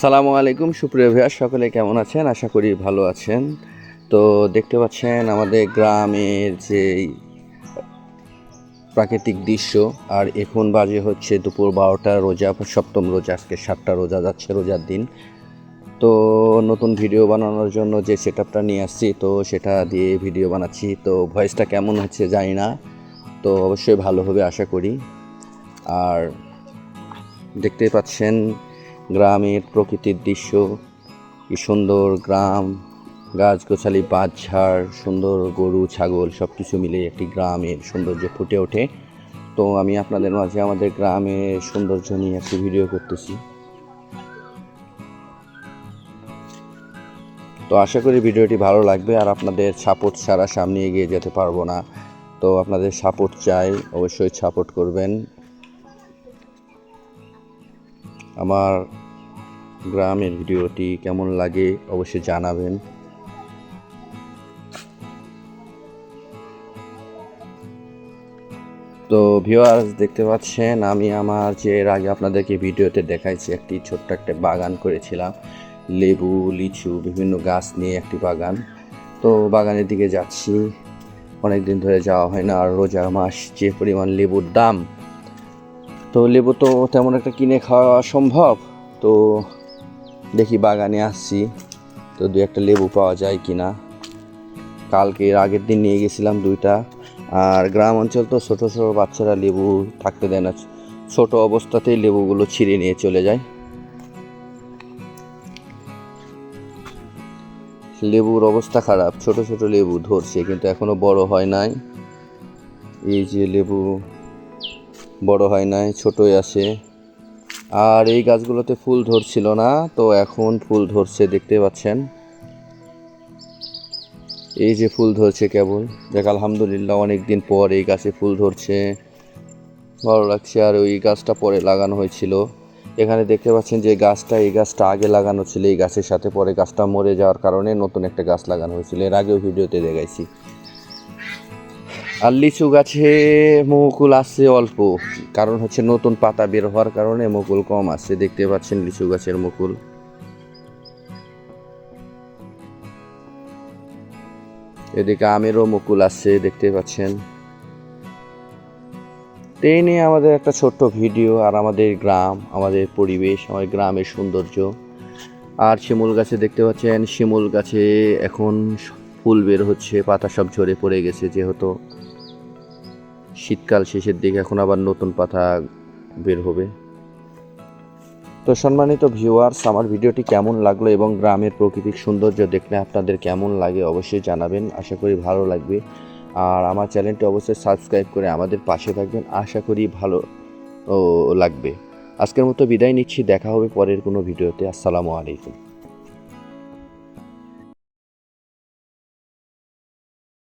সালামু আলাইকুম, সুপ্রিয় ভাইয়া সকলে কেমন আছেন? আশা করি ভালো আছেন। তো দেখতে পাচ্ছেন আমাদের গ্রামের যে প্রাকৃতিক দৃশ্য, আর এখন বাজে হচ্ছে দুপুর বারোটা রোজা, সপ্তম রোজা, আজকে সাতটা রোজা যাচ্ছে রোজার দিন। তো নতুন ভিডিও বানানোর জন্য যে সেট আপটা নিয়ে আসছি, তো সেটা দিয়ে ভিডিও বানাচ্ছি। তো ভয়েসটা কেমন হচ্ছে জানি না, তো অবশ্যই ভালো হবে আশা করি। আর দেখতেই পাচ্ছেন গ্রামের প্রকৃতির দৃশ্য, কি সুন্দর গ্রাম, গাছগাছালি বাঁশঝাড় সুন্দর গরু, ছাগল সব কিছু মিলে একটি গ্রামের সৌন্দর্য ফুটে ওঠে। তো আমি আপনাদের মাঝে আমাদের গ্রামের সৌন্দর্য নিয়ে একটি ভিডিও করতেছি। তো আশা করি ভিডিওটি ভালো লাগবে আর আপনাদের সাপোর্ট ছাড়া সামনে এগিয়ে যেতে পারব না। তো আপনাদের সাপোর্ট চাই, অবশ্যই সাপোর্ট করবেন। আমার গ্রামের ভিডিওটি কেমন লাগে অবশ্যই জানাবেন। তো ভিউয়ার্স দেখতে পাচ্ছেন, আমি আমার যে এর আগে আপনাদেরকে ভিডিওতে দেখাইছি, একটি ছোট্ট একটা বাগান করেছিলাম। লেবু, লিচু, বিভিন্ন গাছ নিয়ে একটি বাগান। তো বাগানের দিকে যাচ্ছি। অনেক দিন ধরে যাওয়া হয় না, আর রোজা মাস যে পরিমাণ লেবুর দাম তো লেবু তো তেমন একটা কিনে খাওয়া সম্ভব। তো দেখি বাগানে আসছি, তো দু একটা লেবু পাওয়া যায় কি না কালকে আগের দিন নিয়ে গেছিলাম দুইটা। আর গ্রাম অঞ্চল তো ছোটো ছোটো বাচ্চারা লেবু থাকতে দেয় না। ছোট অবস্থাতেই লেবুগুলো ছিঁড়ে নিয়ে চলে যায়। লেবুর অবস্থা খারাপ। ছোট ছোট লেবু ধরছে, কিন্তু এখনও বড় হয় নাই। এই যে লেবু বড় হয় নাই, ছোটই আছে আর এই গাছগুলোতে ফুল ধরছিল না, তো এখন ফুল ধরছে, দেখতে পাচ্ছেন? এই যে ফুল ধরছে কেবল। দেখ, আলহামদুলিল্লাহ অনেক দিন পর এই গাছে ফুল ধরছে। ভালো লাগছে, আর ওই গাছটা পরে লাগানো হয়েছিল। এখানে দেখতে পাচ্ছেন যে গাছটা, এই গাছটা আগে লাগানো ছিল, এই গাছের সাথে পরে গাছটা মরে যাওয়ার কারণে নতুন একটা গাছ লাগানো হয়েছিল। এর আগেও ভিডিওতে দেখাইছি। আর লিচু গাছে মুকুল আসছে অল্প, কারণ হচ্ছে নতুন পাতা বের হওয়ার কারণে মুকুল কম আসছে দেখতে পাচ্ছেন লিচু গাছের মুকুল। এদিকে আমেরও মুকুল আসছে দেখতে পাচ্ছেন। এই নিয়ে আমাদের একটা ছোট্ট ভিডিও আর আমাদের গ্রাম, আমাদের পরিবেশ, আমাদের গ্রামের সৌন্দর্য। আর শিমুল গাছে দেখতে পাচ্ছেন, শিমুল গাছে এখন ফুল বের হচ্ছে, পাতা সব ঝরে পড়ে গেছে যেহেতু। শীতকাল শেষের দিকে এখন আবার নতুন পাতা বের হবে। তো সম্মানিত ভিউয়ার্স আমার ভিডিওটি কেমন লাগল এবং গ্রামের প্রাকৃতিক সৌন্দর্য দেখলে আপনাদের কেমন লাগে অবশ্যই জানাবেন। আশা করি ভালো লাগবে। আর আমার চ্যানেলটি অবশ্যই সাবস্ক্রাইব করে আমাদের পাশে থাকবেন। আশা করি ভালো লাগবে। আজকের মতো বিদায় নিচ্ছি। দেখা হবে পরের কোনো ভিডিওতে। আসসালামু আলাইকুম।